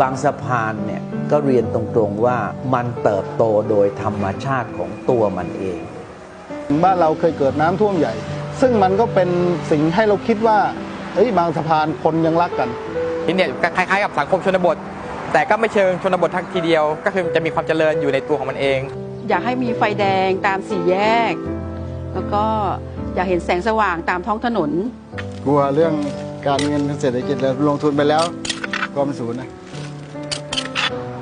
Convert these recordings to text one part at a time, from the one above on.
บางสะพานเนี่ยก็เรียนตรงๆว่ามันเติบโตโดยธรรมชาติของตัวมันเอง บ้านเราเคยเกิดน้ำท่วมใหญ่ ซึ่งมันก็เป็นสิ่งให้เราคิดว่าเอ้ยบางสะพานคนยังรักกันที่เนี่ยคล้ายๆกับสังคมชนบท แต่ก็ไม่เชิงชนบททักทีเดียว ก็คือจะมีความเจริญอยู่ในตัวของมันเอง อยากให้มีไฟแดงตามสี่แยก แล้วก็อยากเห็นแสงสว่างตามท้องถนน กลัวเรื่องการเงินทางเศรษฐกิจแล้วลงทุนไปแล้วก็มันศูนย์นะ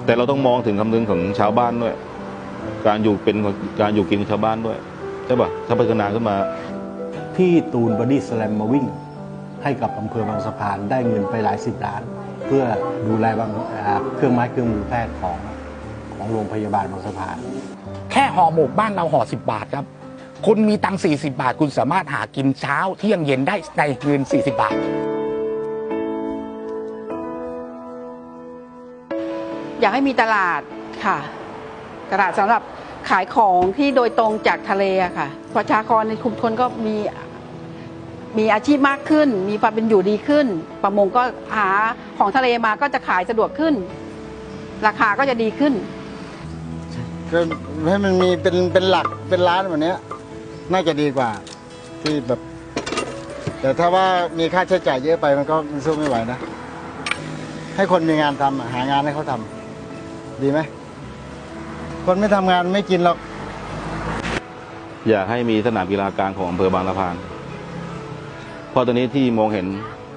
แต่เราต้องมองถึงคำนึงของชาวบ้านด้วย การอยู่เป็นการอยู่กินของชาวบ้านด้วยใช่ป่ะถ้าพัฒนาขึ้นมาที่ตูนบอดี้สแลมมาวิ่ง ให้กับอำเภอบางสะพานได้เงินไปหลายสิบล้าน เพื่อดูแลบางอ่าเครื่องไม้เครื่องมือแพทย์ของของโรงพยาบาลบางสะพาน แค่ห่อหมกบ้านเราห่อ10บาทครับ คุณมีตังค์40 บาท คุณสามารถหากินเช้าเที่ยงเย็นได้ในเงิน 40 บาท อยากให้มีตลาดค่ะ ตลาดสำหรับขายของที่โดยตรงจากทะเลอะค่ะ ประชากรในชุมชนก็มีมีอาชีพมากขึ้น มีความเป็นอยู่ดีขึ้น ประมงก็หาของทะเลมาก็จะขายสะดวกขึ้น ราคาก็จะดีขึ้นก็ให้มันมีเป็นเป็นหลักเป็นล้านแบบนี้น่าจะดีกว่า ที่แบบ แต่ถ้าว่ามีค่าใช้จ่ายเยอะไปมันก็มันสู้ไม่ไหวนะ ให้คนมีงานทำหางานให้เขาทำ ดีไหมคนไม่ทำงานไม่กินหรอก อยากให้มีสนามกีฬากลางของอำเภอบางสะพานเพราะตอนนี้ที่มองเห็น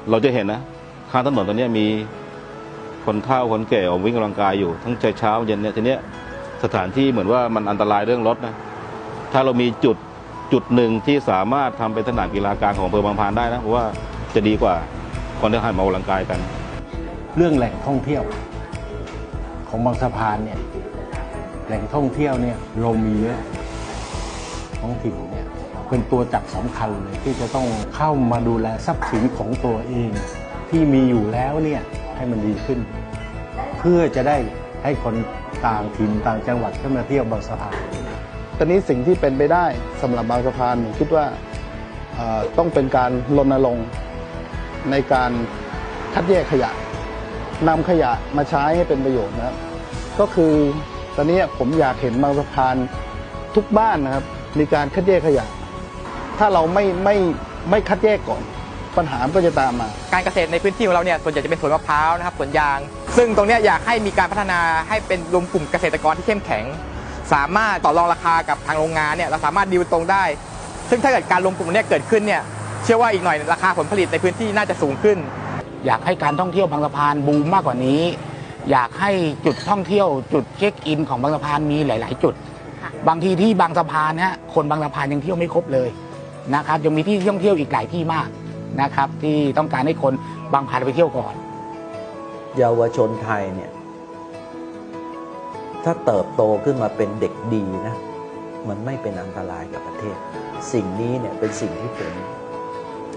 เราจะเห็นนะข้างถนนตอนนี้มีคนเฒ่าคนแก่ออกวิ่งกำลังกายอยู่ ทั้งเช้าเย็นเนี่ยทีเนี้ยสถานที่เหมือนว่ามันอันตรายเรื่องรถนะถ้าเรามีจุดจุดหนึ่งที่สามารถทำเป็นสนามกีฬากลางของอำเภอบางสะพานได้นะเพราะว่าจะดีกว่าคนที่หันมาออกกำลังกายกัน เรื่องแหล่งท่องเที่ยว ของบางสะพานเนี่ยแหล่งท่องเที่ยวเนี่ยเรามีเยอะท้องถิ่นเนี่ยเป็นตัวจักสำคัญเลยที่จะต้องเข้ามาดูแลทรัพย์สินของตัวเอง ที่มีอยู่แล้วเนี่ยให้มันดีขึ้น เพื่อจะได้ให้คนต่างถิ่นต่างจังหวัดเข้ามาเที่ยวบางสะพานตอนนี้สิ่งที่เป็นไปได้สำหรับบางสะพานผมคิดว่าต้องเป็นการรณรงค์ในการคัดแยกขยะ นำขยะมาใช้ให้เป็นประโยชน์นะครับ ก็คือตอนนี้ผมอยากเห็นบางสะพานทุกบ้านนะครับ มีการคัดแยกขยะ ถ้าเราไม่ไม่ไม่คัดแยกก่อน ปัญหาก็จะตามมา การเกษตรในพื้นที่ของเราเนี่ยส่วนใหญ่จะเป็นสวนมะพร้าวนะครับสวนยาง ซึ่งตรงนี้อยากให้มีการพัฒนาให้เป็นรวมกลุ่มเกษตรกรที่เข้มแข็ง สามารถต่อรองราคากับทางโรงงานเนี่ยเราสามารถดีลตรงได้ ซึ่งถ้าเกิดการรวมกลุ่มเนี้ยเกิดขึ้นเนี่ยเชื่อว่าอีกหน่อยราคาผลผลิตในพื้นที่น่าจะสูงขึ้น อยากให้การท่องเที่ยวบางสะพานบูมมากกว่านี้ อยากให้จุดท่องเที่ยวจุดเช็คอินของบางสะพานมีหลาย ๆ จุด บางทีที่บางสะพานเนี่ยคนบางสะพานยังเที่ยวไม่ครบเลยนะครับยังมีที่ท่องเที่ยวอีกหลายที่มากนะครับ ที่ต้องการให้คนบางพานไปเที่ยวก่อน เยาวชนไทยเนี่ยถ้าเติบโตขึ้นมาเป็นเด็กดีนะมันไม่เป็นอันตรายกับประเทศ สิ่งนี้เนี่ยเป็นสิ่งที่ผม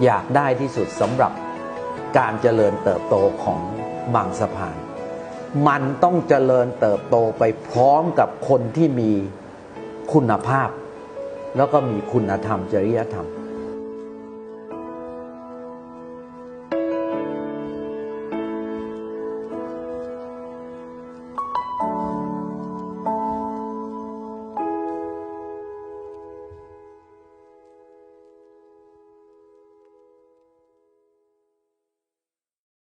อยากได้ที่สุดสำหรับ การเจริญเติบโตของบางสะพาน มันต้องเจริญเติบโตไปพร้อมกับคนที่มีคุณภาพ แล้วก็มีคุณธรรมจริยธรรม